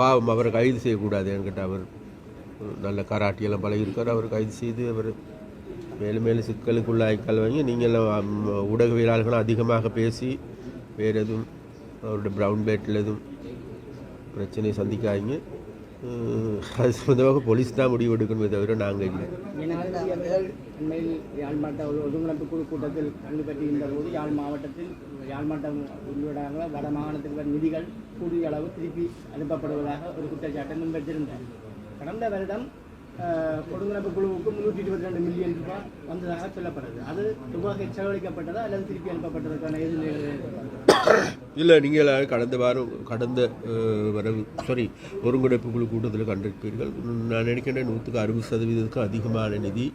பாவம் அவரை கைது செய்யக்கூடாது என்கிட்ட அவர். நல்ல கராட்டியெல்லாம் பழகியிருக்கார். அவர் கைது செய்து அவர் மேலும் மேலும் சிக்கலுக்குள்ளாய்க்கால் வாங்கி நீங்கள் ஊடகவியலாளர்களும் அதிகமாக பேசி வேறு எதுவும் அவருடைய ப்ரௌன் பேட்டில் எதுவும் பிரச்சனையை சந்திக்காதீங்க. அது சம்மந்தமாக போலீஸ் தான் முடிவு எடுக்கணுமே தவிர நாங்கள் இல்லை. உண்மையில் யாழ் மாவட்ட ஒரு ஒருங்கிணைப்பு குழு கூட்டத்தில் கலந்து பெற்றிருந்த போது யாழ் மாவட்டத்தில் யாழ் மாவட்டம் உள்ளிடாக வட மாகாணத்தில் நிதிகள் கூடிய அளவு திருப்பி அனுப்பப்படுவதாக ஒரு குற்றச்சாட்டை முன்வைத்திருந்தார். கடந்த வருடம் அஹ், குழுவுக்கு முன்னூற்றி இருபத்தி ரெண்டு மில்லியன் ரூபாய் வந்ததாக சொல்லப்படுது. அது துபாக செலவழிக்கப்பட்டதா அல்லது திருப்பி அனுப்பப்பட்டதற்கான எதிர்நிலை இல்லை நீங்கள் கடந்த வாரம் கடந்த வரவு சாரி ஒருங்கிணைப்பு குழு கூட்டத்தில் கண்டிருப்பீர்கள். நான் நினைக்கின்றேன் நூற்றுக்கு அறுபது சதவீதத்துக்கும் அதிகமான நிதி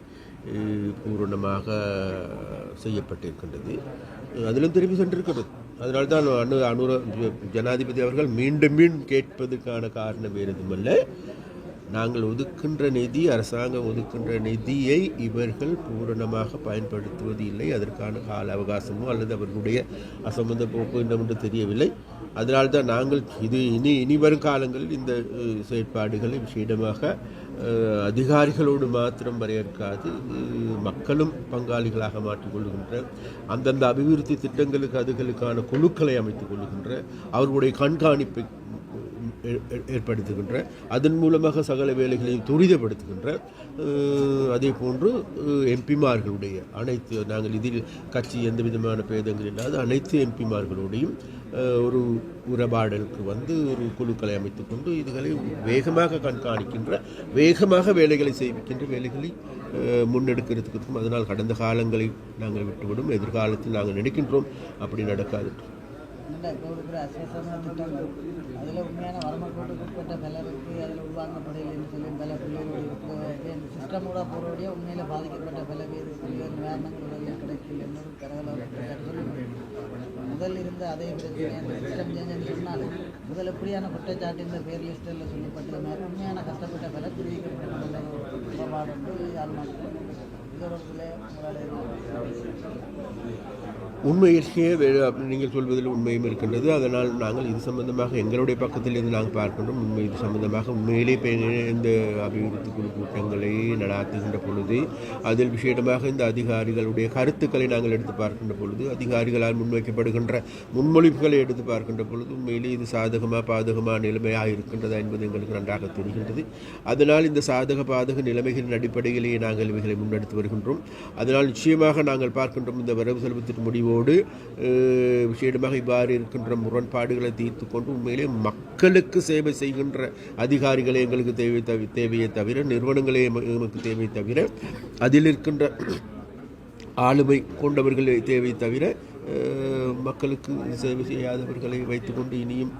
பூரணமாக செய்யப்பட்டிருக்கின்றது. அதிலும் திரும்பி சென்றிருக்கிறது. அதனால தான் அனு அனுர ஜனாதிபதி அவர்கள் மீண்டும் மீண்டும் கேட்பதற்கான காரணம் வேறு எதுவுமல்ல நாங்கள் ஒதுக்கின்ற நிதி அரசாங்கம் ஒதுக்கின்ற நிதியை இவர்கள் பூரணமாக பயன்படுத்துவது இல்லை. அதற்கான கால அவகாசமோ அல்லது அவர்களுடைய அசம்பந்த போக்கு என்னவென்று தெரியவில்லை. அதனால்தான் நாங்கள் இது இனி இனி வரும் காலங்களில் இந்த செயற்பாடுகளை விஷயமாக அதிகாரிகளோடு மாத்திரம் வரையறுக்காது. மக்களும் பங்காளிகளாக மாற்றிக்கொள்கின்ற அந்தந்த அபிவிருத்தி திட்டங்களுக்கு அதுகளுக்கான குழுக்களை அமைத்துக் கொள்கின்ற அவர்களுடைய கண்காணிப்பை ஏற்படுத்துகின்ற அதன் மூலமாக சகல வேலைகளையும் துரிதப்படுத்துகின்ற அதே போன்று எம்பிமார்களுடைய அனைத்து நாங்கள் இதில் கட்சி எந்த விதமான பேதங்கள் இல்லாத அனைத்து எம்பிமார்களுடையும் ஒரு உறவாடலுக்கு வந்து ஒரு குழுக்களை அமைத்து கொண்டு இதுகளை வேகமாக கண்காணிக்கின்ற வேகமாக வேலைகளை செய்விக்கின்ற வேலைகளை முன்னெடுக்கிறதுக்கு அதனால் கடந்த காலங்களை நாங்கள் விட்டுவிடும் எதிர்காலத்தில் நாங்கள் நினைக்கின்றோம் அப்படி நடக்காது. இல்லை இப்போ இருக்கிற அசேசமான திட்டங்கள் அதில் உண்மையான வரம்புக்கு கூட்டுக்குட்பட்ட பலருக்கு அதில் உள்வாங்கப்படையில்லைன்னு சொல்லி பல பிள்ளைகளுடைய இந்த சிஸ்டம் கூட போகிறோடைய உண்மையில் பாதிக்கப்பட்ட பல பேர் பல்வேறு நிவாரணங்கள் உடலில் கிடைக்கல என்னொரு கரகல முதல் இருந்த அதே பிரச்சனை அந்த சிஸ்டம் சேஞ்சுன்னு சொன்னாலும் முதல் எப்படியான குற்றச்சாட்டு இந்த பேர் லிஸ்டில் சொல்லப்பட்டது மாதிரி உண்மையான கஷ்டப்பட்ட பலர் தெரிவிக்கப்பட்ட உறவாடு வந்து யாழ் மக்கள் உண்மையிலேயே வே- நீங்கள் சொல்வதில் உண்மையும் இருக்கின்றது. அதனால் நாங்கள் இது சம்பந்தமாக எங்களுடைய பக்கத்திலிருந்து நாங்கள் பார்க்கின்றோம். உண்மை இது சம்பந்தமாக உண்மையிலே இந்த அபிவிருத்தி குழு கூட்டங்களை நடாத்துகின்ற பொழுது அதில் விசேடமாக இந்த அதிகாரிகளுடைய கருத்துக்களை நாங்கள் எடுத்து பார்க்கின்ற பொழுது அதிகாரிகளால் முன்வைக்கப்படுகின்ற முன்மொழிவுகளை எடுத்து பார்க்கின்ற பொழுது உண்மையிலே இது சாதகமாக பாதகமான நிலைமையாக இருக்கின்றதா என்பது எங்களுக்கு நன்றாக தெரிகின்றது. அதனால் இந்த சாதக பாதக நிலைமைகளின் அடிப்படையிலேயே நாங்கள் இவைகளை முன்னெடுத்து வருகின்றோம் அதனால் நிச்சயமாக நாங்கள் பார்க்கின்றோம் இந்த வரவு செலவுத்திட்ட முடிவோடு விஷயமாக விசேடமாக இவ்வாறு இருக்கின்ற முரண்பாடுகளை தீர்த்து கொண்டு உண்மையிலே மக்களுக்கு சேவை செய்கின்ற அதிகாரிகளே எங்களுக்கு தேவை தவி தேவையை தவிர நிறுவனங்களே எங்களுக்கு எமக்கு தேவை தவிர அதில் இருக்கின்ற ஆளுமை கொண்டவர்களே தேவை தவிர மக்களுக்கு சேவை செய்யாதவர்களை வைத்துக்கொண்டு இனியும்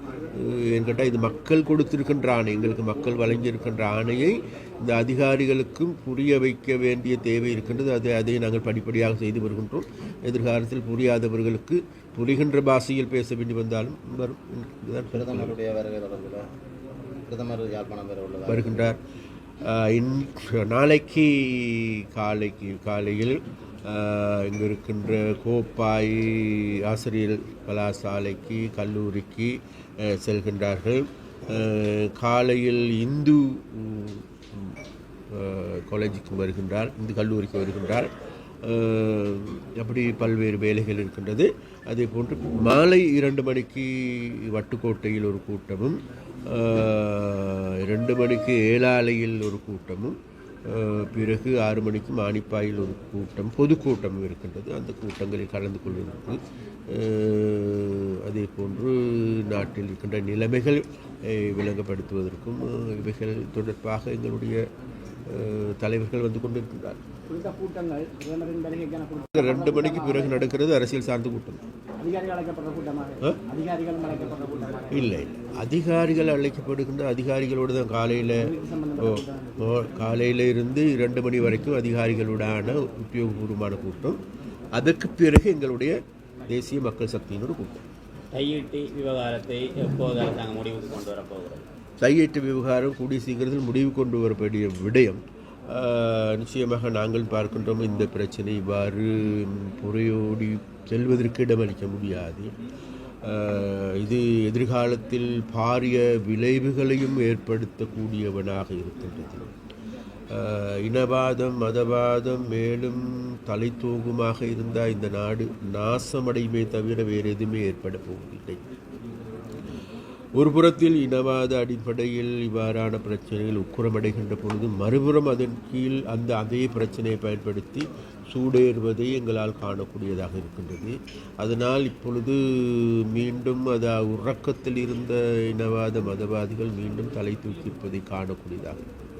என்கிட்ட இது மக்கள் கொடுத்திருக்கின்ற ஆணை எங்களுக்கு மக்கள் வழங்கியிருக்கின்ற ஆணையை இந்த அதிகாரிகளுக்கும் புரிய வைக்க வேண்டிய தேவை இருக்கின்றது. அதை அதை நாங்கள் படிப்படியாக செய்து வருகின்றோம். எதிர்காலத்தில் புரியாதவர்களுக்கு புரிகின்ற பாஷையில் பேச வேண்டி வந்தாலும் வரும். பிரதமருடைய பிரதமர் யாழ்ப்பாணம் வர உள்ளதா வருகின்றார். நாளைக்கு காலைக்கு காலையில் இங்கு இருக்கின்ற கோப்பாய் ஆசிரியர் கலாசாலைக்கு கல்லூரிக்கு செல்கின்றார்கள். காலையில் இந்து காலேஜுக்கு வருகின்றார் இந்து கல்லூரிக்கு வருகின்றார். அப்படி பல்வேறு வேலைகள் இருக்கின்றது. அதே போன்று மாலை இரண்டு மணிக்கு வட்டுக்கோட்டையில் ஒரு கூட்டமும் ரெண்டு இரண்டு மணிக்கு ஏழாலையில் ஒரு கூட்டமும் பிறகு ஆறு மணிக்கு மானிப்பாயில் ஒரு கூட்டம் பொதுக்கூட்டமும் இருக்கின்றது. அந்த கூட்டங்களில் கலந்து கொள்வதற்கு அதே போன்று நாட்டில் இருக்கின்ற நிலைமைகள் விளங்கப்படுத்துவதற்கும் இவைகள் தொடர்பாக எங்களுடைய தலைவர்கள் வந்து கூட்டம் ரெண்டு மணிக்கு பிறகு நடக்கிறது அரசியல் சார்ந்த கூட்டம். இல்லை இல்லை. அதிகாரிகள் அழைக்கப்படுகின்ற அதிகாரிகளோடு தான் காலையில் காலையில் இருந்து இரண்டு மணி வரைக்கும் அதிகாரிகளுடான உத்தியோகபூர்வமான கூட்டம். அதற்கு பிறகு எங்களுடைய தேசிய மக்கள் சக்தியின் ஒரு கூட்டம். கையீட்டு விவகாரத்தை எப்போது அரசாங்கம் முடிவுக்கு கொண்டு வரப்போகிறது கையேட்டு விவகாரம் கூடிய சீக்கிரத்தில் முடிவு கொண்டு வரக்கூடிய விடயம். நிச்சயமாக நாங்கள் பார்க்கின்றோம் இந்த பிரச்சனை இவ்வாறு புறையோடி செல்வதற்கு இடமளிக்க முடியாது. இது எதிர்காலத்தில் பாரிய விளைவுகளையும் ஏற்படுத்தக்கூடியவனாக இருக்கின்றது. இனவாதம் மதவாதம் மேலும் தலை தூங்குமாக இருந்தால் இந்த நாடு நாசமடையுமே தவிர வேறு எதுவுமே ஏற்பட போவதில்லை. ஒரு புறத்தில் இனவாத அடிப்படையில் இவ்வாறான பிரச்சனைகள் உக்குரமடைகின்ற பொழுது மறுபுறம் அதன் கீழ் அந்த அதே பிரச்சனையை பயன்படுத்தி சூடேறுவதை எங்களால் காணக்கூடியதாக இருக்கின்றது. அதனால் இப்பொழுது மீண்டும் அது உறக்கத்தில் இருந்த இனவாத மதவாதிகள் மீண்டும் தலை தூக்கியிருப்பதை காணக்கூடியதாக இருக்கிறது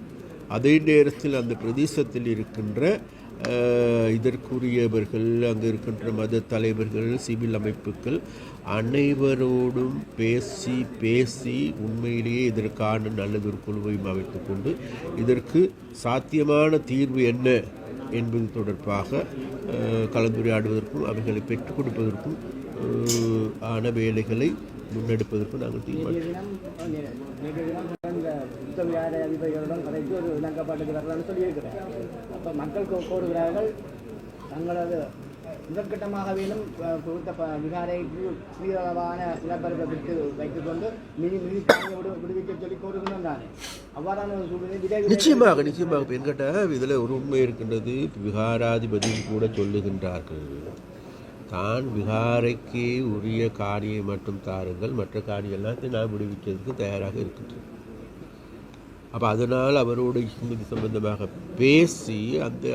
அதே நேரத்தில் அந்த பிரதேசத்தில் இருக்கின்ற இதற்குரியவர்கள் அங்கு இருக்கின்ற மத தலைவர்கள் சிவில் அமைப்புகள் அனைவரோடும் பேசி பேசி உண்மையிலேயே இதற்கான நல்லது ஒரு குழுவையும் அமைத்து கொண்டு இதற்கு சாத்தியமான தீர்வு என்ன என்பது தொடர்பாக கலந்துரையாடுவதற்கும் அவைகளை பெற்றுக் கொடுப்பதற்கும் ஆன வேலைகளை முன்னெடுப்பதற்கும் நாங்கள் தீர்மானிக்கிறோம். யுத்த விகார அதிபதிகளுடன் கலைத்து ஒரு இணக்கப்பாட்டுக்கு வரலாம்னு சொல்லியிருக்கிறேன். அப்போ மக்கள் கோ- கோருகிறார்கள் தங்களது முதற்கட்டமாகவேனும் அஹ், கொடுத்த விகாரைக்கு சிறிதளவான நிலப்பரப்பை விட்டு வைத்துக்கொண்டு மினி மினி விடுவிக்க சொல்லி கோருகிறோம் தானே அவ்வாறான ஒரு சூழ்நிலை விரைவில் நிச்சயமாக நிச்சயமாக என்கிட்ட இதில் ஒரு உண்மை இருக்கின்றது. விகாராதிபதி கூட சொல்லுகின்றார்கள். தான் விகாரைக்கு உரிய காணியை மட்டும் தாருங்கள் மற்ற காணி எல்லாத்தையும் நான் விடுவிக்கிறதுக்கு தயாராக இருக்கின்றேன் அப்போ அதனால் அவரோடு இது சம்பந்தமாக பேசி அந்த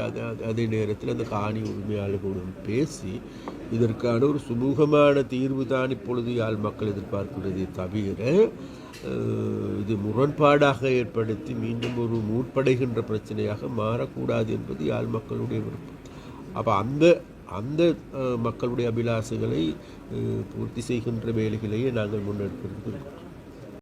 அதே நேரத்தில் அந்த காணி உரிமையாளர்களுடன் பேசி இதற்கான ஒரு சுமூகமான தீர்வு தான் இப்பொழுது யாழ் மக்கள் எதிர்பார்க்கின்றதே தவிர இது முரண்பாடாக ஏற்படுத்தி மீண்டும் ஒரு மூட்படைகின்ற பிரச்சனையாக மாறக்கூடாது என்பது யாழ் மக்களுடைய விருப்பம். அப்போ அந்த அந்த மக்களுடைய அபிலாசைகளை பூர்த்தி செய்கின்ற வேலைகளையே நாங்கள் முன்னெடுத்திருக்கிறோம்.